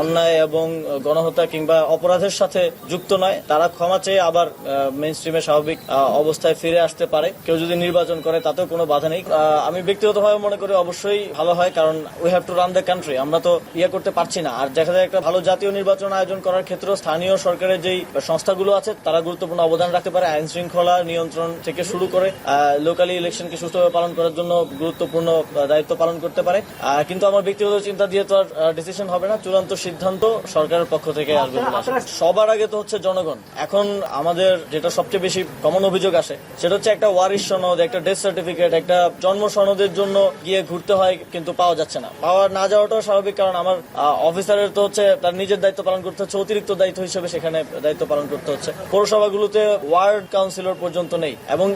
অন্যায় এবং গণহত্যা কিংবা অপরাধের সাথে যুক্ত নয়, তারা ক্ষমা চেয়ে আবার মেইন স্ট্রিমে স্বাভাবিক অবস্থায় ফিরে আসতে পারে। কেউ যদি নির্বাচন করে, তাতেও কোনো বাধা নেই। আমি ব্যক্তিগতভাবে মনে করি অবশ্যই ভালো হয়, কারণ we have to run the country আমরা তো ইয়ে করতে পারছি না। আর দেখা যায় একটা ভালো জাতীয় নির্বাচন আয়োজন করার ক্ষেত্রেও স্থানীয় সরকারের যেই সংস্থাগুলো আছে, তারা গুরুত্বপূর্ণ অবদান রাখতে পারে। আইন শৃঙ্খলা নিয়ন্ত্রণ থেকে শুরু করে লোকালি ইলেকশনকে সুষ্ঠুভাবে পালন করার জন্য গুরুত্বপূর্ণ দায়িত্ব পালন করতে পারে। কিন্তু আমার ব্যক্তিগত চিন্তা দিয়ে তো আর ডিসিশন হবে না। চূড়ান্ত সিদ্ধান্ত সরকারের পক্ষ থেকে আসবে সবার আগে তো হচ্ছে জনগণ। এখন আমাদের যেটা সবচেয়ে বেশি কমন অভিযোগ আসে সেটা হচ্ছে একটা ওয়ারিশ সনদ একটা ডেথ সার্টিফিকেট একটা জন্ম সনদের জন্য গিয়ে ঘুরতে হয় কিন্তু পাওয়া যাচ্ছে না। পাওয়া না যাওয়াটাও স্বাভাবিক কারণ আমার অফিসারের তো হচ্ছে তার নিজের দায়িত্ব পালন করতে হচ্ছে অতিরিক্ত দায়িত্ব হিসেবে সেখানে দায়িত্ব পালন করতে হচ্ছে। পৌরসভাগুলোতে ওয়ার্ড কাউন্সিলর পর্যন্ত নেই এবং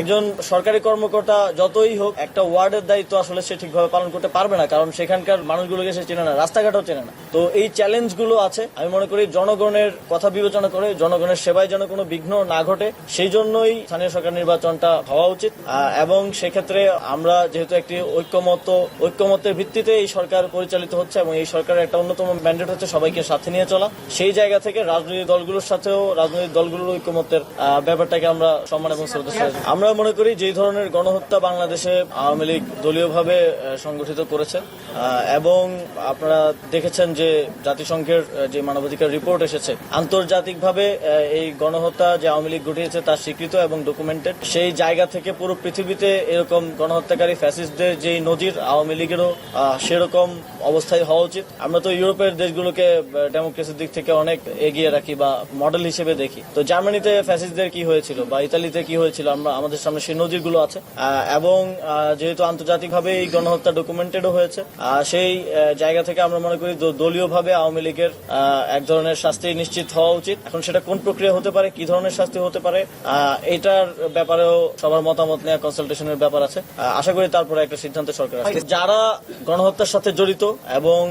একজন সরকারি কর্মকর্তা যতই হোক একটা ওয়ার্ডের দায়িত্ব আসলে সে ঠিকভাবে পালন করতে পারবে না কারণ সেখানকার মানুষগুলোকে সে চেনে না রাস্তাঘাটও চেনে না। তো এই চ্যালেঞ্জগুলো আছে আমি মনে করি জনগণের কথা বিবেচনা করে, জনগণের সেবায় যেন কোনো বিঘ্ন না ঘটে, সেই জন্যই স্থানীয় সরকার নির্বাচনটা হওয়া উচিত এবং সেক্ষেত্রে আমরা যেহেতু একটি ঐক্যমত ঐক্যমতের ভিত্তিতে এই সরকার পরিচালিত হচ্ছে এবং এই সরকারের একটা অন্যতম ম্যান্ডেট হচ্ছে সবাইকে সাথে নিয়ে চলা, সেই জায়গা থেকে রাজনৈতিক দলগুলোর সাথেও রাজনৈতিক দলগুলোর ঐক্যমতের ব্যাপারটাকে আমরা সম্মান এবং শ্রদ্ধা। আমরা মনে করি যে ধরনের গণহত্যা বাংলাদেশে আওয়ামী লীগ দলীয়ভাবে সংগঠিত করেছে এবং আপনারা দেখেছেন যে জাতিসংঘের যে মানবাধিকার রিপোর্ট এসেছে, আন্তর্জাতিকভাবে এই গণহত্যা যে আওয়ামী লীগ ঘটিয়েছে তা স্বীকৃত এবং ডকুমেন্টেড সেই জায়গা থেকে পুরো পৃথিবীতে এরকম গণহত্যাকারী ফ্যাসিস্টদের যে নজির আওয়ামী লীগেরও সেরকম অবস্থায় হওয়া উচিত। আমরা তো ইউরোপের দেশগুলোকে ডেমোক্রেসির দিক থেকে অনেক এগিয়ে রাখি বা মডেল হিসেবে দেখি। তো জার্মানিতে ফ্যাসিস্টদের কি হয়েছিল বা ইতালিতে কি হয়েছিল, আমরা, আমাদের সামনে সেই নজিরগুলো আছে। এবং যেহেতু আন্তর্জাতিকভাবে এই গণহত্যা ডকুমেন্টেডও হয়েছে সেই জায়গা থেকে আমরা মনে করি দ- দলীয়ভাবে আওয়ামী লীগের এক ধরনের শাস্তি নিশ্চিত হওয়া উচিত। এখন সেটা কোন প্রক্রিয়া হতে পারে, কি ধরনের শাস্তি হতে পারে এটার ব্যাপারেও সবার মতামত নেওয়া কনসালটেশনের ব্যাপার আছে। আশা করি তারপরে একটা সিদ্ধান্ত সরকার আসবে। যারা গণহত্যার সাথে জড়িত এবং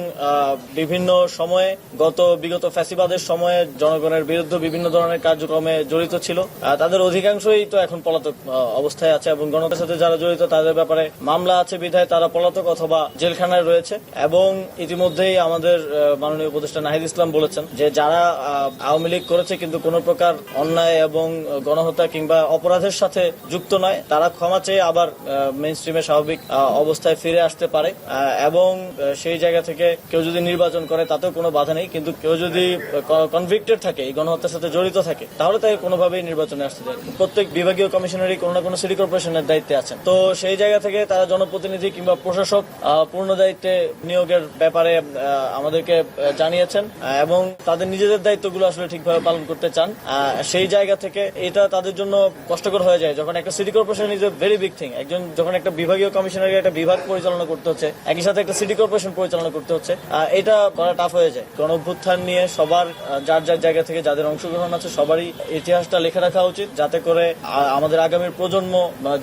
বিভিন্ন সময়ে গত, বিগত ফ্যাসিবাদের সময়ে জনগণের বিরুদ্ধে বিভিন্ন ধরনের কার্যক্রমে জড়িত ছিল তাদের অধিকাংশই তো এখন পলাতক অবস্থায় আছে এবং গণহত্যার সাথে যারা জড়িত তাদের ব্যাপারে মামলা আছে বিধায় তারা পলাতক অথবা জেলখানায় রয়েছে। এবং ইতিমধ্যেই আমাদের মাননীয় উপদেষ্টা নাহিদ ইসলাম বলেছেন যে যারা আওয়ামী লীগ করেছে কিন্তু কোনো প্রকার অন্যায় এবং গণহত্যা কিংবা অপরাধের সাথে যুক্ত নয়, তারা ক্ষমা চেয়ে আবার মেইন স্ট্রিমে স্বাভাবিক অবস্থায় ফিরে আসতে পারে। এবং সেই জায়গা থেকে কেউ যদি নির্বাচন করে তাতেও কোনো বাধা নেই, কিন্তু কেউ যদি কনভিক্টেড থাকে, এই গণহত্যার সাথে জড়িত থাকে, তাহলে তাকে কোনোভাবেই নির্বাচনে আসতে দেয় প্রত্যেক বিভাগীয় কমিশনারই কোনো না কোনো সিটি কর্পোরেশনের দায়িত্বে আছেন। তো সেই জায়গা থেকে তারা জনপ্রতিনিধি কিংবা প্রশাসক পূর্ণ দায়িত্বে নিয়োগের ব্যাপারে আমাদেরকে আহ, জানিয়েছেন এবং তাদের নিজেদের দায়িত্বগুলো আসলে ঠিকভাবে পালন করতে চান। সেই জায়গা থেকে এটা তাদের জন্য কষ্টকর হয়ে যায়। যখন একটা city corporation is a very big thing একজন যখন একটা বিভাগীয় কমিশনারের একটা বিভাগ পরিচালনা করতে হচ্ছে একই সাথে একটা সিটি কর্পোরেশন পরিচালনা করতে হচ্ছে এটা করা টাফ হয়ে যায়। গণ অভ্যুত্থান নিয়ে সবার যার যার জায়গা থেকে যাদের অংশগ্রহণ আছে সবারই ইতিহাসটা লেখা রাখা উচিত যাতে করে আমাদের আগামীর প্রজন্ম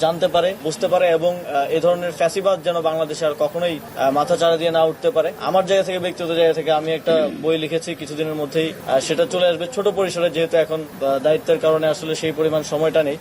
জানতে পারে বুঝতে পারে এবং এ ধরনের ফ্যাসিবাদ যেন বাংলাদেশে আর কখনোই মাথা চাড়া দিয়ে না উঠতে পারে। আমার জায়গা থেকে ব্যক্তিগত জায়গা থেকে আমি একটা বই লিখেছি কিছুদিনের মধ্যেই সেটা চলে আসবে ছোট পরিসরে, যেহেতু এখন দায়িত্বের কারণে আসলে সেই পরিমাণ সময়টা নেই।